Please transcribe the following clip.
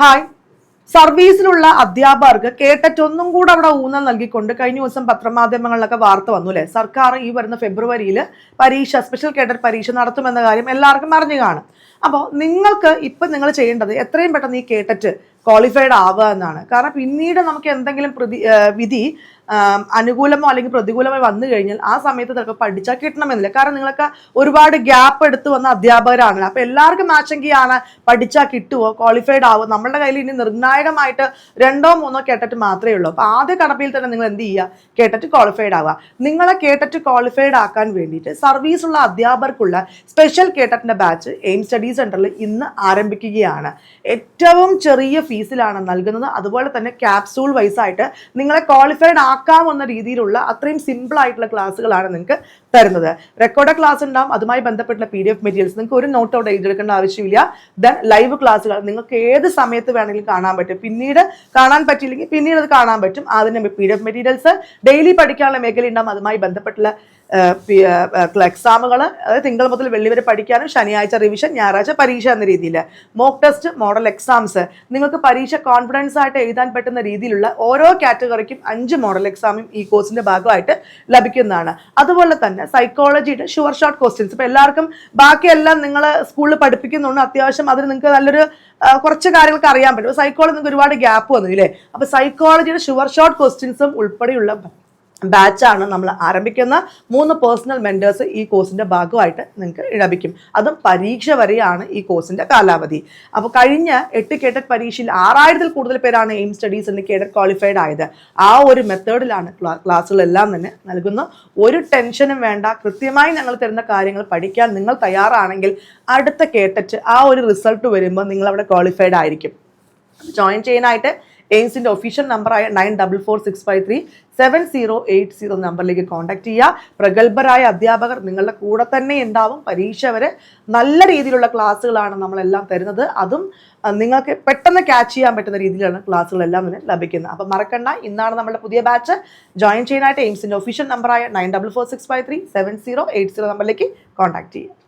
Hi. സർവീസിലുള്ള അധ്യാപകർക്ക് കേട്ടറ്റ് ഒന്നും കൂടെ അവിടെ ഊന്നൽ നൽകിക്കൊണ്ട് കഴിഞ്ഞ ദിവസം പത്രമാധ്യമങ്ങളിലൊക്കെ വാർത്ത വന്നു അല്ലേ? സർക്കാർ ഈ വരുന്ന ഫെബ്രുവരിയിൽ പരീക്ഷ സ്പെഷ്യൽ കേഡറ്റ് പരീക്ഷ നടത്തുമെന്ന കാര്യം എല്ലാവർക്കും അറിഞ്ഞു കാണും. അപ്പോൾ നിങ്ങൾക്ക് ഇപ്പം നിങ്ങൾ ചെയ്യേണ്ടത് എത്രയും പെട്ടെന്ന് ഈ കേട്ടറ്റ് ക്വാളിഫൈഡ് ആവുക എന്നാണ്. കാരണം പിന്നീട് നമുക്ക് എന്തെങ്കിലും പ്രതി വിധി അനുകൂലമോ അല്ലെങ്കിൽ പ്രതികൂലമോ വന്നു കഴിഞ്ഞാൽ ആ സമയത്ത് ചിലപ്പോൾ പഠിച്ചാൽ കിട്ടണമെന്നില്ല. കാരണം നിങ്ങളൊക്കെ ഒരുപാട് ഗ്യാപ്പ് എടുത്ത് വന്ന അധ്യാപകരാണല്ലോ അപ്പോൾ എല്ലാവർക്കും മാച്ചെങ്കിയാണ് പഠിച്ചാൽ കിട്ടുമോ ക്വാളിഫൈഡ് ആവുമോ നമ്മളുടെ കയ്യിൽ ഇനി നിർണായകമായിട്ട് രണ്ടോ മൂന്നോ കേട്ടറ്റ് മാത്രമേ ഉള്ളൂ. അപ്പോൾ ആദ്യ കടപ്പിൽ തന്നെ നിങ്ങൾ എന്ത് ചെയ്യുക? കേട്ടറ്റ് ക്വാളിഫൈഡ് ആവുക. നിങ്ങളെ കേട്ടറ്റ് ക്വാളിഫൈഡ് ആക്കാൻ വേണ്ടിയിട്ട് സർവീസുള്ള അധ്യാപകർക്കുള്ള സ്പെഷ്യൽ കേട്ടറ്റിന്റെ ബാച്ച് എയിം സ്റ്റഡീസ് സെന്ററിൽ ഇന്ന് ആരംഭിക്കുകയാണ്. ഏറ്റവും ചെറിയ ഫീസിലാണ് നൽകുന്നത്. അതുപോലെ തന്നെ ക്യാപ്സൂൾ വൈസ് ആയിട്ട് നിങ്ങളെ ക്വാളിഫൈഡ് ആക്കാമെന്ന രീതിയിലുള്ള അത്രയും സിമ്പിൾ ആയിട്ടുള്ള ക്ലാസ്സുകളാണ് നിങ്ങൾക്ക് തരുന്നത്. റെക്കോർഡ് ക്ലാസ് ഉണ്ടാവും. അതുമായി ബന്ധപ്പെട്ടുള്ള പി ഡി എഫ് മെറ്റീരിയൽസ് നിങ്ങൾക്ക് ഒരു നോട്ട് ഔട്ട് എഴുതിയെടുക്കേണ്ട ആവശ്യമില്ല. ദെൻ ലൈവ് ക്ലാസ്സുകൾ നിങ്ങൾക്ക് ഏത് സമയത്ത് വേണമെങ്കിലും കാണാൻ പറ്റും. പിന്നീട് കാണാൻ പറ്റിയില്ലെങ്കിൽ പിന്നീട് അത് കാണാൻ പറ്റും. അതിന് P D F materials daily പഠിക്കാനുള്ള മേഖല ഉണ്ടാവും. അതുമായി ബന്ധപ്പെട്ടുള്ള എക്സാമുകൾ അതായത് തിങ്കൾ മുതൽ വെള്ളി വരെ പഠിക്കാനും ശനിയാഴ്ച റിവിഷൻ ഞായറാഴ്ച പരീക്ഷ എന്ന രീതിയിൽ. മോക്ക് ടെസ്റ്റ് മോഡൽ എക്സാംസ് നിങ്ങൾക്ക് പരീക്ഷ കോൺഫിഡൻസ് ആയിട്ട് എഴുതാൻ പറ്റുന്ന രീതിയിലുള്ള ഓരോ കാറ്റഗറിക്കും അഞ്ച് മോഡൽ എക്സാമും ഈ കോഴ്സിന്റെ ഭാഗമായിട്ട് ലഭിക്കുന്നതാണ്. അതുപോലെ തന്നെ സൈക്കോളജിയുടെ ഷുവർ ഷോർട്ട് ക്വസ്റ്റ്യൻസ് ഇപ്പൊ എല്ലാവർക്കും ബാക്കിയെല്ലാം നിങ്ങൾ സ്കൂളിൽ പഠിപ്പിക്കുന്നുണ്ട്. അത്യാവശ്യം അതിന് നിങ്ങൾക്ക് നല്ലൊരു കുറച്ച് കാര്യങ്ങൾക്ക് അറിയാൻ പറ്റും. സൈക്കോളജി നിങ്ങൾക്ക് ഒരുപാട് ഗ്യാപ്പ് വന്നു ഇല്ലേ? അപ്പൊ സൈക്കോളജിയുടെ ഷുവർ ഷോർട്ട് ക്വസ്റ്റ്യൻസും ഉൾപ്പെടെയുള്ള ബാച്ചാണ് നമ്മൾ ആരംഭിക്കുന്ന. മൂന്ന് പേഴ്സണൽ മെന്റേഴ്സ് ഈ കോഴ്സിന്റെ ഭാഗമായിട്ട് നിങ്ങൾക്ക് ലഭിക്കും. അതും പരീക്ഷ വരെയാണ് ഈ കോഴ്സിന്റെ കാലാവധി. അപ്പോൾ കഴിഞ്ഞ എട്ട് കേട്ടറ്റ് പരീക്ഷയിൽ ആറായിരത്തിൽ കൂടുതൽ പേരാണ് എയിം സ്റ്റഡീസ് എന്ന് കേഡറ്റ് ക്വാളിഫൈഡ് ആയത്. ആ ഒരു മെത്തേഡിലാണ് ക്ലാസ്സുകളെല്ലാം തന്നെ നൽകുന്നത് ഒരു ടെൻഷനും വേണ്ട. കൃത്യമായി ഞങ്ങൾ തരുന്ന കാര്യങ്ങൾ പഠിക്കാൻ നിങ്ങൾ തയ്യാറാണെങ്കിൽ അടുത്ത കേട്ടറ്റ് ആ ഒരു റിസൾട്ട് വരുമ്പോൾ നിങ്ങൾ അവിടെ ക്വാളിഫൈഡ് ആയിരിക്കും ജോയിൻ ചെയ്യാനായിട്ട് എയിംസിന്റെ ഒഫീഷ്യൽ നമ്പറായ nine double four six five three seven zero eight zero നമ്പറിലേക്ക് കോൺടാക്ട് ചെയ്യുക. പ്രഗത്ഭരായ അധ്യാപകർ നിങ്ങളുടെ കൂടെ തന്നെ ഉണ്ടാവും. പരീക്ഷ വരെ നല്ല രീതിയിലുള്ള ക്ലാസ്സുകളാണ് നമ്മളെല്ലാം തരുന്നത്. അതും നിങ്ങൾക്ക് പെട്ടെന്ന് ക്യാച്ച് ചെയ്യാൻ പറ്റുന്ന രീതിയിലാണ് ക്ലാസ്സുകളെല്ലാം തന്നെ ലഭിക്കുന്നത്. അപ്പം മറക്കണ്ട ഇന്നാണ് നമ്മുടെ പുതിയ ബാച്ച് ജോയിൻ ചെയ്യാനായിട്ട് എയിംസിന്റെ ഒഫീഷ്യൽ നമ്പറായ nine double four six five three seven zero eight zero നമ്പറിലേക്ക് കോൺടാക്ട് ചെയ്യുക.